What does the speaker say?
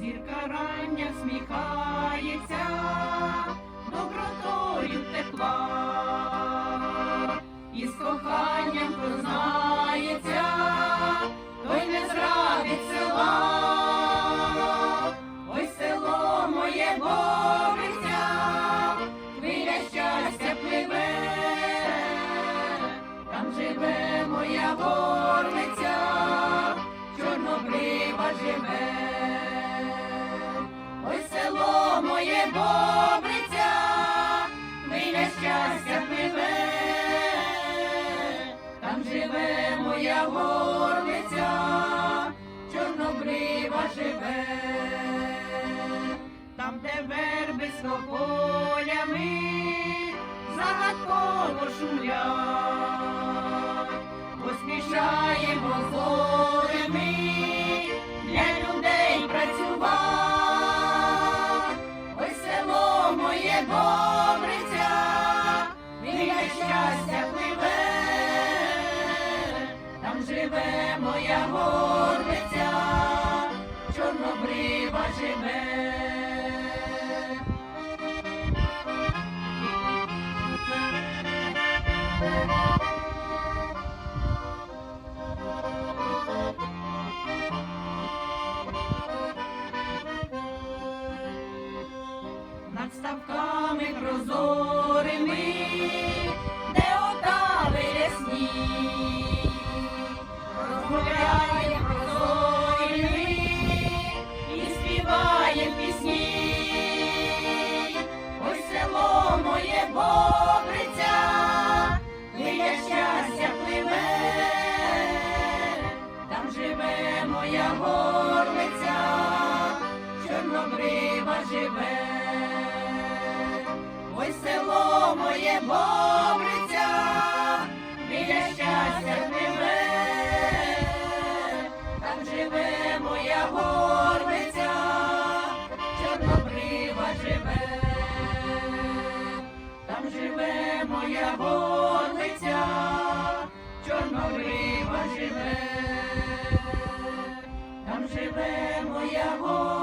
Зірка рання сміхається, добротою тепла, живе. Ой, село моє бобриця, хвиля щастя пливе, там живе моя горлиця, чорнобрива живе, там, де верби з тополями, загадково шумлять, поспішаємо моє бобриця, біля щастя пливе, там живе моя горниця, прозорими, де отави рясні, розмовляє прозорими і співає пісні. Ой, село моє бобриця, хвиля щастя пливе, там живе моя горлиця, чорнобрива живе ой село моє бобриця, біля щастя пливе, там живе моя горниця, чорнобрива живе, там живе моя горниця, чорнобрива живе, там живе моя горниця.